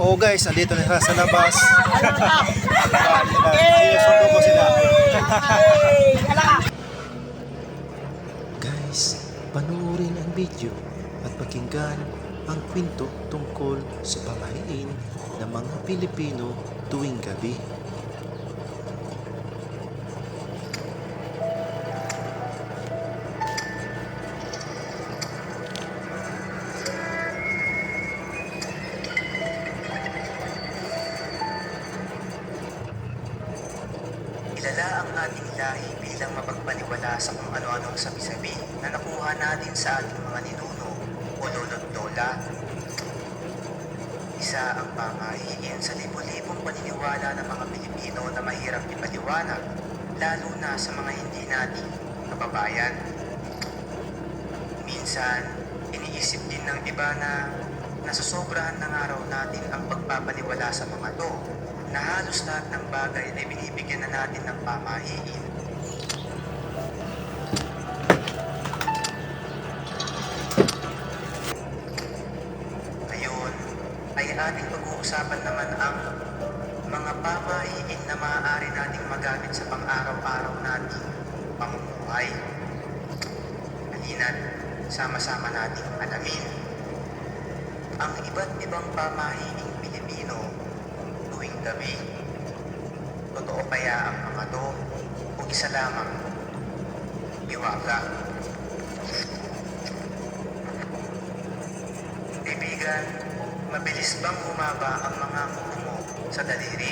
Oo guys, andito na sa labas. Guys, panoorin ang video at pakinggan ang kwento tungkol sa pamahiin ng mga Pilipino tuwing gabi. Sa kung ano-anong sabi-sabi na nakuha natin sa ating mga ninuno o lolo't lola. Isa ang pamahiin sa libo-libong paniniwala ng mga Pilipino na mahirap ipaliwanag, lalo na sa mga hindi nating kababayan. Minsan, iniisip din ng iba na nasosobrahan ng araw natin ang pagpapaniwala sa mga to na halos lahat ng bagay ay binibigyan na natin ng pamahiin. Ating pag-uusapan naman ang mga pamahiin na maaari nating magamit sa pang-araw-araw nating pamumuhay. Halina't sama-sama nating alamin ang iba't ibang pamahiing Pilipino tuwing gabi. Totoo kaya ang mga to o isa lamang iwaga. Kaibigan, mabilis bang humaba ang mga kuko mo sa daliri?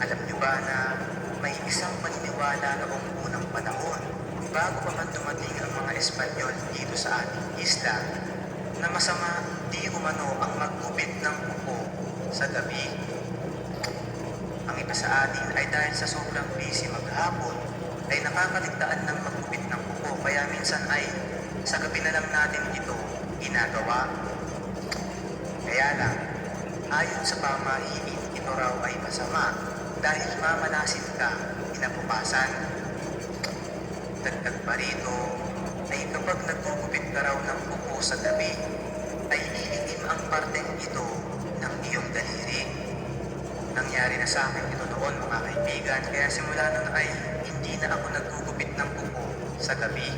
Alam niyo ba na may isang paniniwala noong unang panahon bago pa man dumating ang mga Espanyol dito sa ating isla na masama di umano ang maggupit ng kuko sa gabi. Ang iba sa atin ay dahil sa sobrang busy maghapon ay nakakaligtaan ng maggupit ng kuko kaya minsan ay sa gabi na lang natin ito ginagawa. Kaya lang, ayon sa pamahiin, ito raw ay masama dahil mamalasin ka kinabukasan. Dagdag pa rito ay kapag nagugupit ka raw ng kuko sa gabi, ay iitim ang parteng ito ng iyong daliri. Nangyari na sa akin ito noon mga kaibigan, kaya simula nun ay hindi na ako nagugupit ng kuko sa gabi.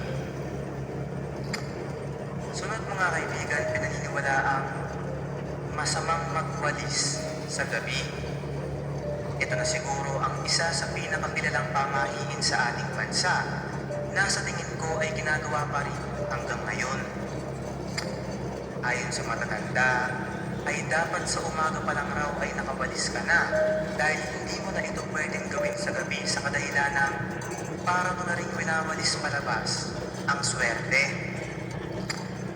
Sunod mga kaibigan, pinaniniwala ang masamang magwalis sa gabi. Ito na siguro ang isa sa pinakakilalang pamahiin sa ating bansa na sa tingin ko ay ginagawa pa rin hanggang ngayon. Ayon sa matatanda, ay dapat sa umaga pa lang raw ay nakawalis ka na dahil hindi mo na ito pwedeng gawin sa gabi sa kadahilan ng para mo na rin winawalis palabas ang swerte.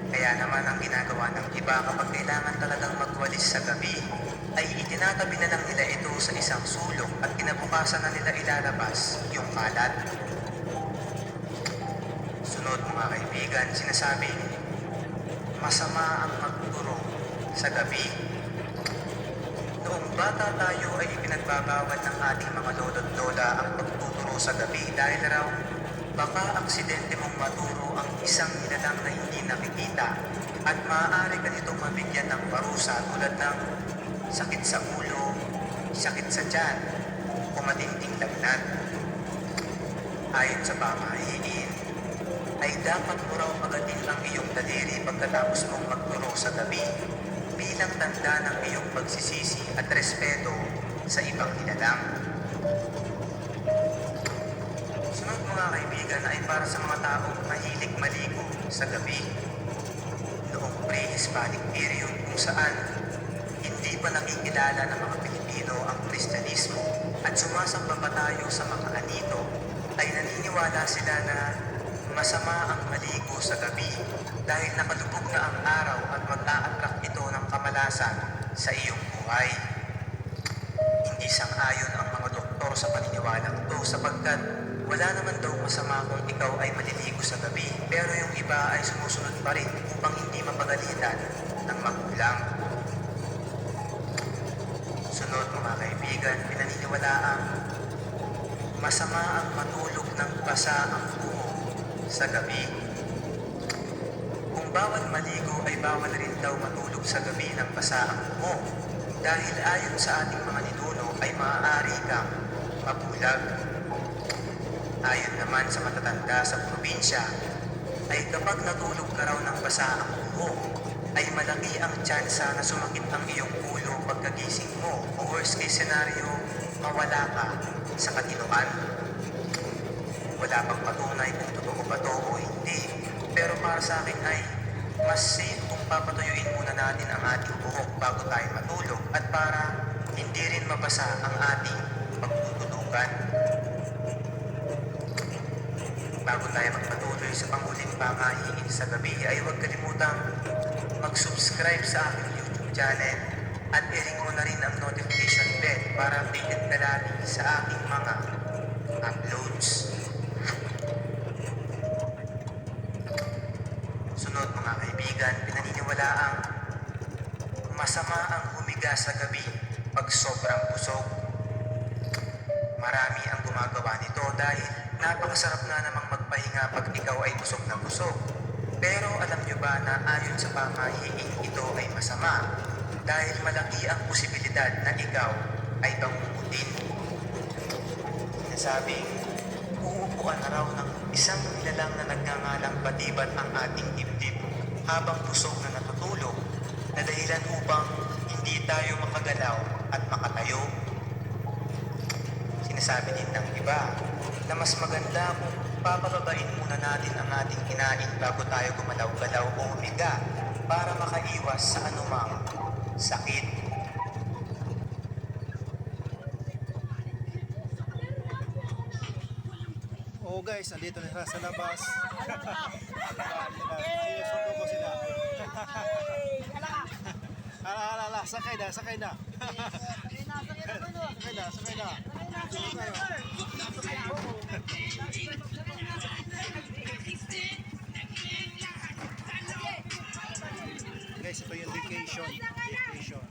Kaya naman ang ginagawa ng iba kapag kailangan talagang magwalis sa gabi, ay itinatabi na lang nila ito sa isang sulok at kinabukasan na nila ilalabas yung kalat. Sunod mga kaibigan, sinasabi, masama ang magturo sa gabi. Noong bata tayo ay ipinagbabawal ng ating mga lolo't lola ang pagtuturo sa gabi dahil raw baka aksidente mong maturo ang isang nilalang na hindi nakikita at maaari ka nitong mabigyan ng parusa tulad ng sakit sa ulo, sakit sa tiyan, o matinding lagnat. Ayon sa pamahiin, ay dapat mo raw magatin ang iyong daliri pagkatapos mong magturo sa gabi bilang tanda ng iyong pagsisisi at respeto sa ibang nilalang. Mga kaibigan ay para sa mga taong mahilig maligo sa gabi. Noong pre-Hispanic period kung saan hindi pa nakikilala ng mga Pilipino ang Kristyanismo at sumasamba pa tayo sa mga anito, ay naniniwala sila na masama ang maligo sa gabi dahil nakalubog na ang araw at mag-a-attract ito ng kamalasan sa iyong buhay. Hindi sang-ayon ito sapagkat wala naman daw masama kung ikaw ay maliligo sa gabi pero yung iba ay sumusunod pa rin upang hindi mapagalitan ng magulang. Sunod mga kaibigan, pinaniniwala ang masama ang matulog ng basa ang buhok sa gabi. Kung bawal maligo ay bawal rin daw matulog sa gabi ng basa ang buhok. Dahil ayon sa ating mga ninuno ay maaari kang mabulag. Ayon naman sa matatanda sa probinsya, ay kapag natulog ka raw ng basa ang buhok, ay malaki ang tsansa na sumakit ang iyong ulo pagkagising mo o worst case scenario, mawala ka sa katinuan. Wala pang patunay kung totoo ba to o hindi, pero para sa akin ay mas safe kung papatuyuin muna natin ang ating buhok bago tayo matulog at para hindi rin mabasa ang ating pagtututukan. Bago tayo magpatuloy sa panghuling pangahiin sa gabi ay huwag kalimutang mag-subscribe sa aking YouTube channel at i-ring mo na rin ang notification bell para updated ka lagi sa aking mga uploads. Sunod mga kaibigan, pinaniniwalaang masama ang humiga sa gabi napakasarap nga namang magpahinga pag ikaw ay busog na busog. Pero alam nyo ba na ayon sa pamahiing ito ay masama dahil malaki ang posibilidad na ikaw ay bangungutin. Sinasabing, uupuan na raw ng isang nilalang na nagngangalang batibat ang ating dibdib habang busog na natutulog na dahilan upang hindi tayo makagalaw at makatayo. Sinasabi din ng iba na mas maganda kung papababain muna natin ang ating kinain bago tayo gumalaw-galaw o humiga para makaiwas sa anumang sakit. Oo guys, andito na sa labas. Sinusundo ko sila. Ala, ala, ala, sakay na, sakay na. Sakay na, sakay na. Guys, ito yung vacation. Vacation.